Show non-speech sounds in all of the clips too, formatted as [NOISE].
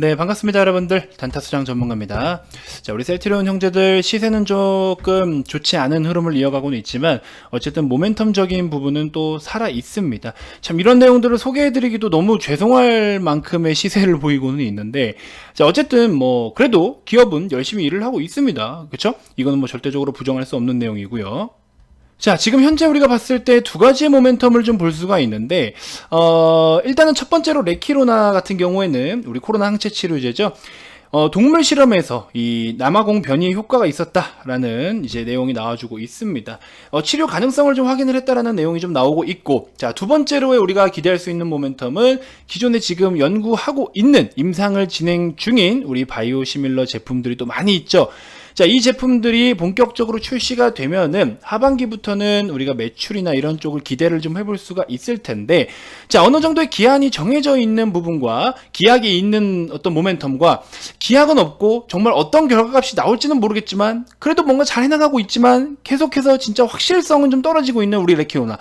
네, 반갑습니다, 여러분들. 단타수장 전문가입니다. 자, 우리 셀트리온 형제들 시세는 조금 좋지 않은 흐름을 이어가고는 있지만, 어쨌든 모멘텀적인 부분은 또 살아 있습니다. 참, 이런 내용들을 소개해드리기도 너무 죄송할 만큼의 시세를 [LAUGHS] 보이고는 있는데, 자, 어쨌든 뭐, 그래도 기업은 열심히 일을 하고 있습니다. 그쵸? 이거는 뭐 절대적으로 부정할 수 없는 내용이고요. 자, 지금 현재 우리가 봤을 때 두 가지의 모멘텀을 좀 볼 수가 있는데, 어, 일단은 첫 번째로 레키로나 같은 경우에는 우리 코로나 항체 치료제죠. 어, 동물 실험에서 이 남아공 변이의 효과가 있었다라는 이제 내용이 나와주고 있습니다. 어, 치료 가능성을 좀 확인을 했다라는 내용이 좀 나오고 있고, 자, 두 번째로 우리가 기대할 수 있는 모멘텀은 기존에 지금 연구하고 있는 임상을 진행 중인 우리 바이오 시밀러 제품들이 또 많이 있죠. 자, 이 제품들이 본격적으로 출시가 되면은 하반기부터는 우리가 매출이나 이런 쪽을 기대를 좀 해볼 수가 있을 텐데, 자, 어느 정도의 기한이 정해져 있는 부분과 기약이 있는 어떤 모멘텀과 기약은 없고 정말 어떤 결과값이 나올지는 모르겠지만 그래도 뭔가 잘 해나가고 있지만 계속해서 진짜 확실성은 좀 떨어지고 있는 우리 레키오나.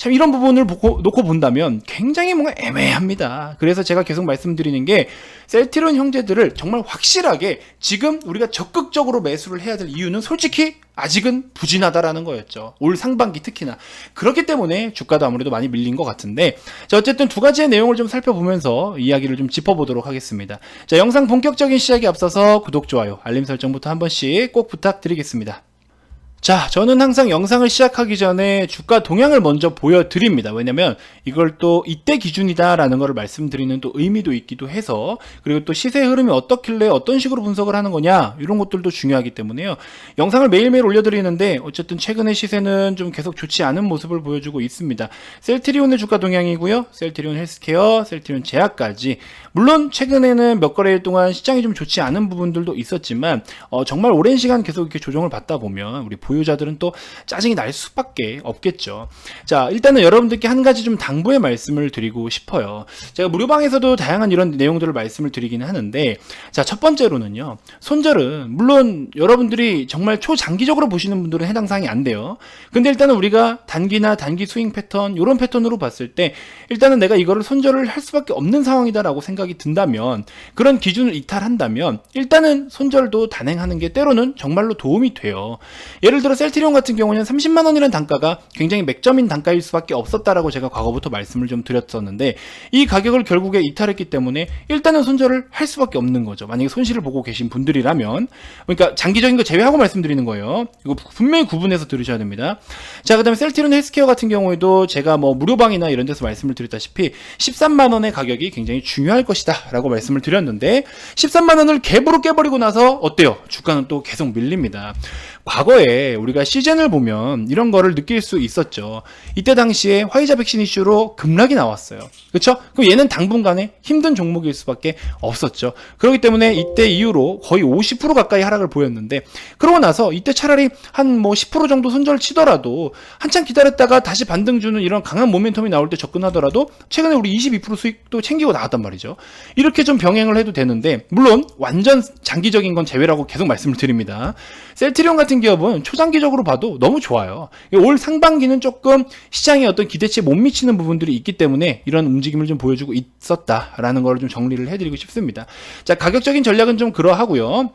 참 이런 부분을 보고, 놓고 본다면 굉장히 뭔가 애매합니다. 그래서 제가 계속 말씀드리는 게 셀트론 형제들을 정말 확실하게 지금 우리가 적극적으로 매수를 해야 될 이유는 솔직히 아직은 부진하다라는 거였죠. 올 상반기 특히나. 그렇기 때문에 주가도 아무래도 많이 밀린 것 같은데 자 어쨌든 두 가지의 내용을 좀 살펴보면서 이야기를 좀 짚어보도록 하겠습니다. 자 영상 본격적인 시작에 앞서서 구독, 좋아요, 알림 설정부터 한 번씩 꼭 부탁드리겠습니다. 자, 저는 항상 영상을 시작하기 전에 주가 동향을 먼저 보여드립니다. 왜냐면 이걸 또 이때 기준이다라는 것을 말씀드리는 또 의미도 있기도 해서 그리고 또 시세 흐름이 어떻길래 어떤 식으로 분석을 하는 거냐 이런 것들도 중요하기 때문에요. 영상을 매일매일 올려드리는데 어쨌든 최근의 시세는 좀 계속 좋지 않은 모습을 보여주고 있습니다. 셀트리온의 주가 동향이고요. 셀트리온 헬스케어, 셀트리온 제약까지 물론 최근에는 몇 거래일 동안 시장이 좀 좋지 않은 부분들도 있었지만 어, 정말 오랜 시간 계속 이렇게 조정을 받다 보면 우리 보유자들은 또 짜증이 날 수밖에 없겠죠. 자, 일단은 여러분들께 한 가지 좀 당부의 말씀을 드리고 싶어요. 제가 무료방에서도 다양한 이런 내용들을 말씀을 드리기는 하는데, 자, 첫 번째로는요, 손절은, 물론 여러분들이 정말 초장기적으로 보시는 분들은 해당 사항이 안 돼요. 근데 일단은 우리가 단기나 단기 스윙 패턴, 이런 패턴으로 봤을 때, 일단은 내가 이거를 손절을 할 수밖에 없는 상황이다라고 생각이 든다면, 그런 기준을 이탈한다면, 일단은 손절도 단행하는 게 때로는 정말로 도움이 돼요. 예를 들어 셀트리온 같은 경우는 30만 원이라는 단가가 굉장히 맥점인 단가일 수밖에 없었다라고 제가 과거부터 말씀을 좀 드렸었는데 이 가격을 결국에 이탈했기 때문에 일단은 손절을 할 수밖에 없는 거죠. 만약에 손실을 보고 계신 분들이라면 그러니까 장기적인 거 제외하고 말씀드리는 거예요. 이거 분명히 구분해서 들으셔야 됩니다. 자, 그다음에 셀트리온 헬스케어 같은 경우에도 제가 뭐 무료방이나 이런 데서 말씀을 드렸다시피 13만 원의 가격이 굉장히 중요할 것이다라고 말씀을 드렸는데 13만 원을 갭으로 깨버리고 나서 어때요? 주가는 또 계속 밀립니다. 과거에 우리가 시즌을 보면 이런 거를 느낄 수 있었죠. 이때 당시에 화이자 백신 이슈로 급락이 나왔어요. 그렇죠? 그럼 얘는 당분간에 힘든 종목일 수밖에 없었죠. 그렇기 때문에 이때 이후로 거의 50% 가까이 하락을 보였는데 그러고 나서 이때 차라리 한 뭐 10% 정도 손절 치더라도 한참 기다렸다가 다시 반등 주는 이런 강한 모멘텀이 나올 때 접근하더라도 최근에 우리 22% 수익도 챙기고 나왔단 말이죠. 이렇게 좀 병행을 해도 되는데 물론 완전 장기적인 건 제외라고 계속 말씀을 드립니다. 셀트리온 같은 기업은 초장기적으로 봐도 너무 좋아요. 올 상반기는 조금 시장의 어떤 기대치에 못 미치는 부분들이 있기 때문에 이런 움직임을 좀 보여주고 있었다라는 걸 좀 정리를 해드리고 싶습니다. 자, 가격적인 전략은 좀 그러하고요.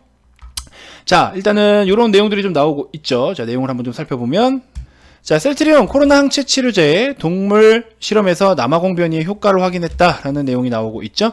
자, 일단은 이런 내용들이 좀 나오고 있죠. 자, 내용을 한번 좀 살펴보면 자, 셀트리온 코로나 항체 치료제 동물 실험에서 남아공 변이의 효과를 확인했다라는 내용이 나오고 있죠.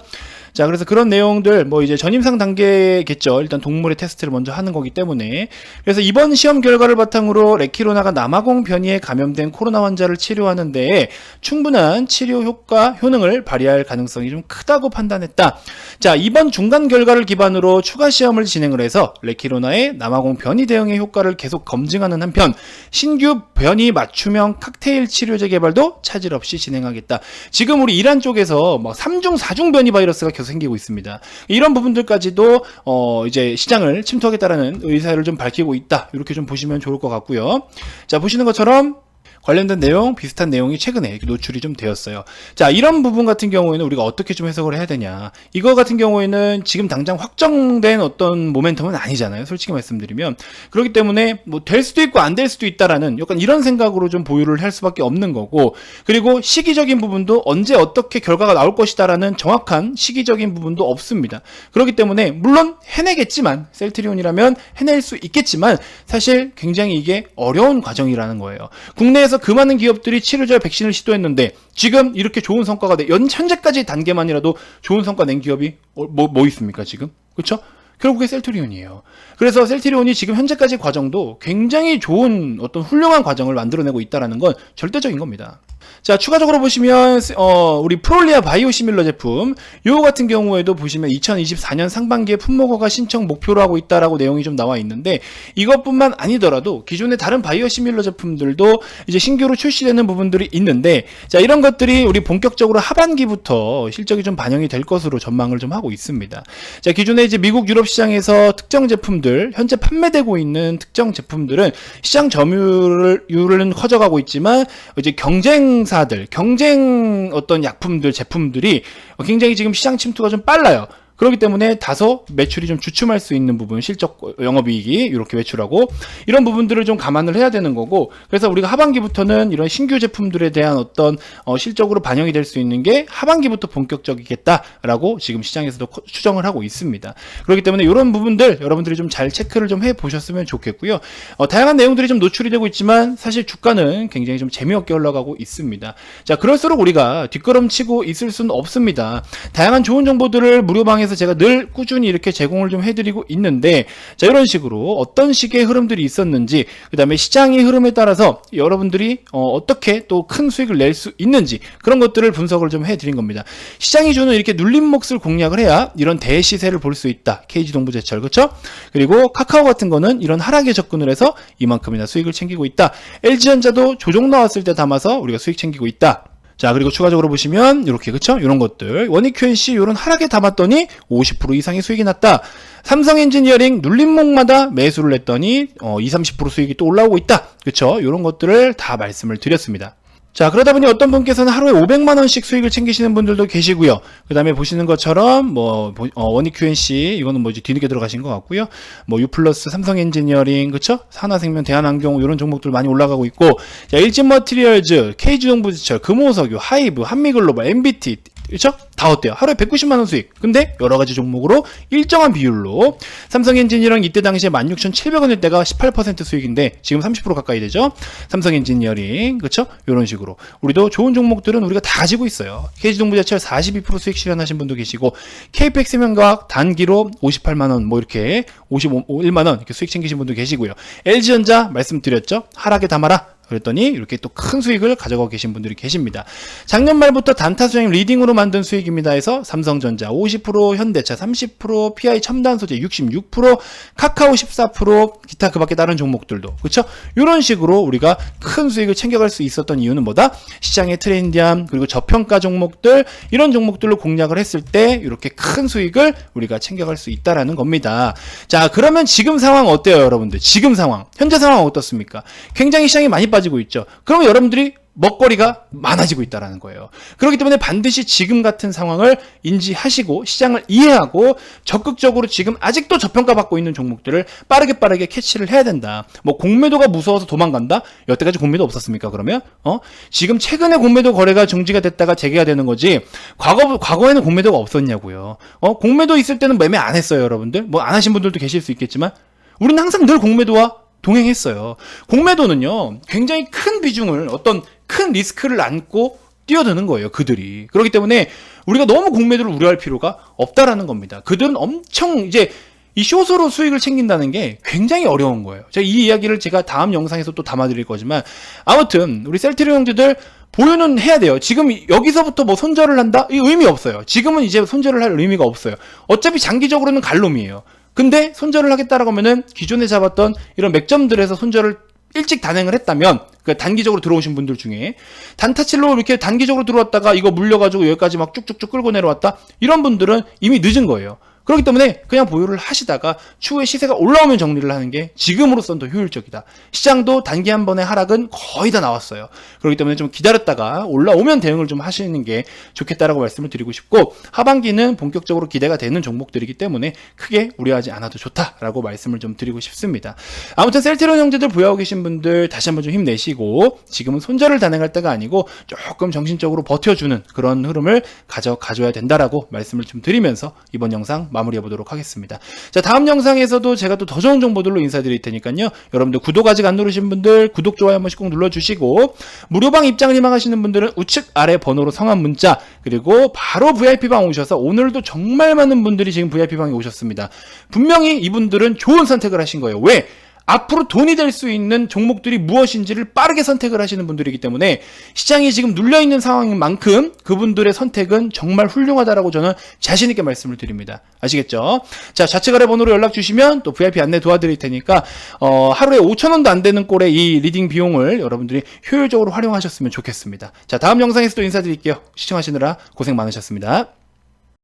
자, 그래서 그런 내용들, 뭐 이제 전임상 단계겠죠. 일단 동물의 테스트를 먼저 하는 거기 때문에. 그래서 이번 시험 결과를 바탕으로 레키로나가 남아공 변이에 감염된 코로나 환자를 치료하는데 충분한 치료 효과, 효능을 발휘할 가능성이 좀 크다고 판단했다. 자, 이번 중간 결과를 기반으로 추가 시험을 진행을 해서 레키로나의 남아공 변이 대응의 효과를 계속 검증하는 한편 신규 변이 맞춤형 칵테일 치료제 개발도 차질 없이 진행하겠다. 지금 우리 이란 쪽에서 뭐 3중, 4중 변이 바이러스가 계속 생기고 있습니다. 이런 부분들까지도 어 이제 시장을 침투하겠다라는 의사를 좀 밝히고 있다. 이렇게 좀 보시면 좋을 것 같고요. 자, 보시는 것처럼 관련된 내용, 비슷한 내용이 최근에 노출이 좀 되었어요. 자, 이런 부분 같은 경우에는 우리가 어떻게 좀 해석을 해야 되냐. 이거 같은 경우에는 지금 당장 확정된 어떤 모멘텀은 아니잖아요. 솔직히 말씀드리면. 그렇기 때문에 뭐 될 수도 있고 안 될 수도 있다라는 약간 이런 생각으로 좀 보유를 할 수밖에 없는 거고 그리고 시기적인 부분도 언제 어떻게 결과가 나올 것이다라는 정확한 시기적인 부분도 없습니다. 그렇기 때문에 물론 해내겠지만 셀트리온이라면 해낼 수 있겠지만 사실 굉장히 이게 어려운 과정이라는 거예요. 국내에서 그 많은 기업들이 치료제 백신을 시도했는데 지금 이렇게 좋은 성과가 내, 연, 현재까지 단계만이라도 좋은 성과 낸 기업이 어, 뭐, 뭐 있습니까 지금? 그렇죠? 결국에 셀트리온이에요. 그래서 셀트리온이 지금 현재까지 과정도 굉장히 좋은 어떤 훌륭한 과정을 만들어내고 있다는 건 절대적인 겁니다. 자, 추가적으로 보시면, 어, 우리 프롤리아 바이오시밀러 제품, 요 같은 경우에도 보시면 2024년 상반기에 품목허가 신청 목표로 하고 있다라고 내용이 좀 나와 있는데, 이것뿐만 아니더라도 기존의 다른 바이오시밀러 제품들도 이제 신규로 출시되는 부분들이 있는데, 자, 이런 것들이 우리 본격적으로 하반기부터 실적이 좀 반영이 될 것으로 전망을 좀 하고 있습니다. 자, 기존에 이제 미국 유럽 시장에서 특정 제품들, 현재 판매되고 있는 특정 제품들은 시장 점유율은 커져가고 있지만, 이제 경쟁사들, 경쟁 어떤 약품들, 제품들이 굉장히 지금 시장 침투가 좀 빨라요. 그렇기 때문에 다소 매출이 좀 주춤할 수 있는 부분, 실적 영업이익이 이렇게 매출하고 이런 부분들을 좀 감안을 해야 되는 거고 그래서 우리가 하반기부터는 이런 신규 제품들에 대한 어떤 어, 실적으로 반영이 될 수 있는 게 하반기부터 본격적이겠다라고 지금 시장에서도 커- 추정을 하고 있습니다. 그렇기 때문에 이런 부분들 여러분들이 좀 잘 체크를 좀 해 보셨으면 좋겠고요. 어, 다양한 내용들이 좀 노출이 되고 있지만 사실 주가는 굉장히 좀 재미없게 올라가고 있습니다. 자, 그럴수록 우리가 뒷걸음치고 있을 수는 없습니다. 다양한 좋은 정보들을 무료방에서 제가 늘 꾸준히 이렇게 제공을 좀 해드리고 있는데 자 이런 식으로 어떤 식의 흐름들이 있었는지 그 다음에 시장의 흐름에 따라서 여러분들이 어, 떻게 또 큰 수익을 낼 수 있는지 그런 것들을 분석을 좀 해드린 겁니다. 시장이 주는 이렇게 눌린 몫을 공략을 해야 이런 대시세를 볼 수 있다. KG동부제철 그렇죠? 그리고 카카오 같은 거는 이런 하락에 접근을 해서 이만큼이나 수익을 챙기고 있다. LG전자도 조정 나왔을 때 담아서 우리가 수익 챙기고 있다. 자 그리고 추가적으로 보시면 이렇게 그쵸? 이런 것들. 원익 QNC 이런 하락에 담았더니 50% 이상의 수익이 났다. 삼성 엔지니어링 눌림목마다 매수를 했더니 어, 20, 30% 수익이 또 올라오고 있다. 그쵸? 이런 것들을 다 말씀을 드렸습니다 자 그러다 보니 어떤 분께서는 하루에 500만 원씩 수익을 챙기시는 분들도 계시고요. 그 다음에 보시는 것처럼 뭐 보- 어, 원익 QNC 이거는 뭐지 뒤늦게 들어가신 것 같고요. 뭐 유플러스, 삼성 엔지니어링 그쵸? 산화생명, 대한항공 이런 종목들 많이 올라가고 있고 자 일진 머티리얼즈, KG동부지철, 금호석유, 하이브, 한미글로벌, MBT 그렇죠? 다 어때요? 하루에 190만 원 수익. 근데 여러 가지 종목으로 일정한 비율로 삼성 엔지니어링 이때 당시에 16,700원일 때가 18% 수익인데 지금 30% 가까이 되죠. 삼성 엔지니어링 그렇죠? 이런 식으로 우리도 좋은 종목들은 우리가 다 가지고 있어요. KG동부제철 42% 수익 실현하신 분도 계시고 KPX 명각 단기로 58만 원 뭐 이렇게 51만 원 이렇게 수익 챙기신 분도 계시고요. LG전자 말씀드렸죠? 하락에 담아라. 그랬더니 이렇게 또 큰 수익을 가져가고 계신 분들이 계십니다. 작년 말부터 단타 수익 리딩으로 만든 수익입니다 해서 삼성전자 50%, 현대차 30%, PI 첨단 소재 66%, 카카오 14%, 기타 그 밖에 다른 종목들도 그렇죠? 이런 식으로 우리가 큰 수익을 챙겨갈 수 있었던 이유는 뭐다? 시장의 트렌디함 그리고 저평가 종목들 이런 종목들로 공략을 했을 때 이렇게 큰 수익을 우리가 챙겨갈 수 있다라는 겁니다. 자 그러면 지금 상황 어때요 여러분들? 지금 상황 현재 상황 어떻습니까? 굉장히 시장이 많이 빠지고 있죠. 그러면 여러분들이 먹거리가 많아지고 있다라는 거예요. 그렇기 때문에 반드시 지금 같은 상황을 인지하시고 시장을 이해하고 적극적으로 지금 아직도 저평가 받고 있는 종목들을 빠르게 빠르게 캐치를 해야 된다. 뭐 공매도가 무서워서 도망간다? 여태까지 공매도 없었습니까? 그러면 어 지금 최근에 공매도 거래가 중지가 됐다가 재개가 되는 거지. 과거 과거에는 공매도가 없었냐고요. 어 공매도 있을 때는 매매 안 했어요, 여러분들. 뭐 안 하신 분들도 계실 수 있겠지만 우리는 항상 늘 공매도와 동행했어요. 공매도는요, 굉장히 큰 비중을 어떤 큰 리스크를 안고 뛰어드는 거예요, 그들이. 그렇기 때문에 우리가 너무 공매도를 우려할 필요가 없다라는 겁니다. 그들은 엄청 이제 이 숏으로 수익을 챙긴다는 게 굉장히 어려운 거예요. 제가 이 이야기를 제가 다음 영상에서 또 담아드릴 거지만 아무튼 우리 셀트리 형제들 보유는 해야 돼요. 지금 여기서부터 뭐 손절을 한다? 이 의미 없어요. 지금은 이제 손절을 할 의미가 없어요. 어차피 장기적으로는 갈놈이에요. 근데 손절을 하겠다라고 하면은 기존에 잡았던 이런 맥점들에서 손절을 일찍 단행을 했다면 그 단기적으로 들어오신 분들 중에 단타칠로 이렇게 단기적으로 들어왔다가 이거 물려가지고 여기까지 막 쭉쭉쭉 끌고 내려왔다 이런 분들은 이미 늦은 거예요. 그렇기 때문에 그냥 보유를 하시다가 추후에 시세가 올라오면 정리를 하는 게 지금으로선 더 효율적이다. 시장도 단기 한 번의 하락은 거의 다 나왔어요. 그렇기 때문에 좀 기다렸다가 올라오면 대응을 좀 하시는 게 좋겠다라고 말씀을 드리고 싶고 하반기는 본격적으로 기대가 되는 종목들이기 때문에 크게 우려하지 않아도 좋다라고 말씀을 좀 드리고 싶습니다. 아무튼 셀트리온 형제들 보유하고 계신 분들 다시 한번 좀 힘내시고 지금은 손절을 단행할 때가 아니고 조금 정신적으로 버텨주는 그런 흐름을 가져 가져야 된다라고 말씀을 좀 드리면서 이번 영상 마무리해 보도록 하겠습니다. 자 다음 영상에서도 제가 또 더 좋은 정보들로 인사드릴 테니까요. 여러분들 구독 아직 안 누르신 분들 구독 좋아요 한 번씩 꼭 눌러주시고 무료방 입장을 희망하시는 분들은 우측 아래 번호로 성한 문자 그리고 바로 VIP방 오셔서 오늘도 정말 많은 분들이 지금 VIP방에 오셨습니다. 분명히 이분들은 좋은 선택을 하신 거예요. 왜? 앞으로 돈이 될 수 있는 종목들이 무엇인지를 빠르게 선택을 하시는 분들이기 때문에 시장이 지금 눌려 있는 상황인 만큼 그분들의 선택은 정말 훌륭하다라고 저는 자신 있게 말씀을 드립니다. 아시겠죠? 자, 좌측 아래 번호로 연락 주시면 또 VIP 안내 도와드릴 테니까, 어, 하루에 5천 원도 안 되는 꼴의 이 리딩 비용을 여러분들이 효율적으로 활용하셨으면 좋겠습니다. 자, 다음 영상에서 또 인사드릴게요. 시청하시느라 고생 많으셨습니다.